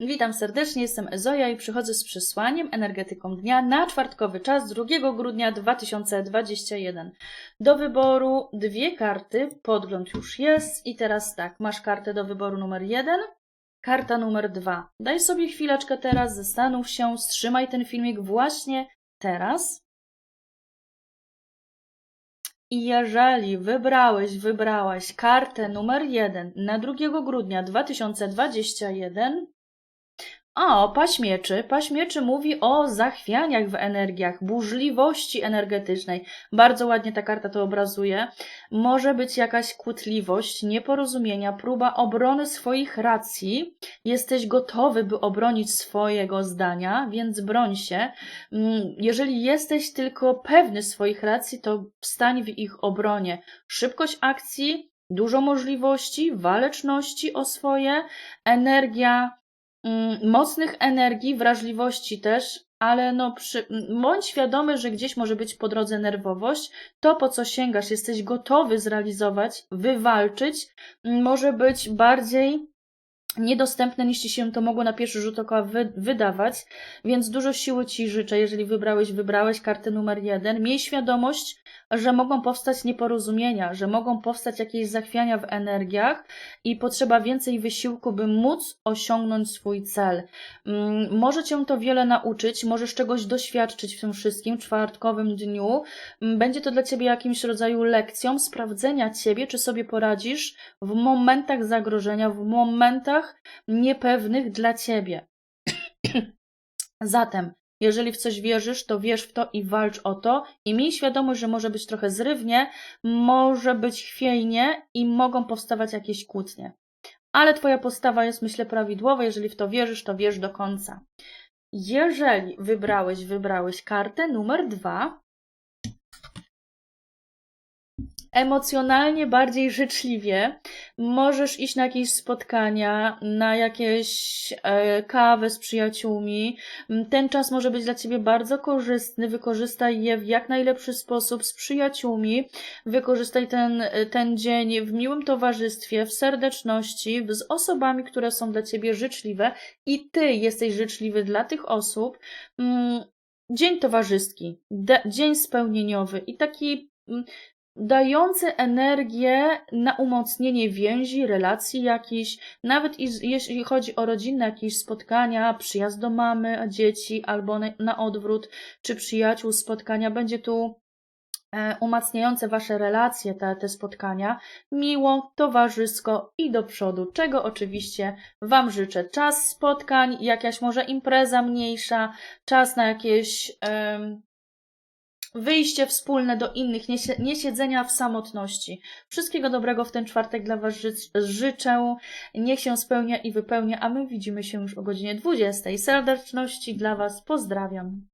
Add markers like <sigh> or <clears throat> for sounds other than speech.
Witam serdecznie, jestem Ezoja i przychodzę z przesłaniem energetyką dnia na czwartkowy czas 2 grudnia 2021. Do wyboru dwie karty, podgląd już jest i teraz tak, masz kartę do wyboru numer 1, karta numer 2. Daj sobie chwileczkę teraz, zastanów się, wstrzymaj ten filmik właśnie teraz. I jeżeli wybrałeś, wybrałaś kartę numer 1 na 2 grudnia 2021, o, paść mieczy. Paść mieczy mówi o zachwianiach w energiach, burzliwości energetycznej. Bardzo ładnie ta karta to obrazuje. Może być jakaś kłótliwość, nieporozumienia, próba obrony swoich racji. Jesteś gotowy, by obronić swojego zdania, więc broń się. Mm, Jeżeli jesteś tylko pewny swoich racji, to wstań w ich obronie. Szybkość akcji, dużo możliwości, waleczności o swoje, energia mocnych energii, wrażliwości też, ale no przy, m, bądź świadomy, że gdzieś może być po drodze nerwowość. To, po co sięgasz, jesteś gotowy zrealizować, wywalczyć, m, może być bardziej niedostępne niż ci się to mogło na pierwszy rzut oka wy, wydawać, więc dużo siły ci życzę, jeżeli wybrałeś, wybrałeś kartę numer jeden. Miej świadomość, że mogą powstać nieporozumienia, że mogą powstać jakieś zachwiania w energiach i potrzeba więcej wysiłku, by móc osiągnąć swój cel. Mm, Może cię to wiele nauczyć, możesz czegoś doświadczyć w tym wszystkim czwartkowym dniu. Mm, Będzie to dla ciebie jakimś rodzaju lekcją sprawdzenia ciebie, czy sobie poradzisz w momentach zagrożenia, w momentach niepewnych dla ciebie. <clears throat> Zatem, jeżeli w coś wierzysz, to wierz w to i walcz o to i miej świadomość, że może być trochę zrywnie, może być chwiejnie i mogą powstawać jakieś kłótnie. Ale twoja postawa jest, myślę, prawidłowa. Jeżeli w to wierzysz, to wierz do końca. Jeżeli wybrałeś, wybrałeś kartę numer dwa, emocjonalnie bardziej życzliwie. Możesz iść na jakieś spotkania, na jakieś e, kawę z przyjaciółmi. Ten czas może być dla Ciebie bardzo korzystny. Wykorzystaj je w jak najlepszy sposób z przyjaciółmi. Wykorzystaj ten, ten dzień w miłym towarzystwie, w serdeczności, z osobami, które są dla Ciebie życzliwe i Ty jesteś życzliwy dla tych osób. Mm, Dzień towarzyski, dzień spełnieniowy i taki mm, dający energię na umocnienie więzi, relacji jakichś, nawet jeśli chodzi o rodzinne jakieś spotkania, przyjazd do mamy, dzieci, albo na, odwrót, czy przyjaciół, spotkania, będzie tu e, umacniające wasze relacje, te, te spotkania, miło, towarzysko i do przodu, czego oczywiście wam życzę. Czas spotkań, jakaś może impreza mniejsza, czas na jakieś em, wyjście wspólne do innych, nie, nie siedzenia w samotności. Wszystkiego dobrego w ten czwartek dla Was ży- życzę. Niech się spełnia i wypełnia, a my widzimy się już o godzinie 20. Serdeczności dla Was pozdrawiam.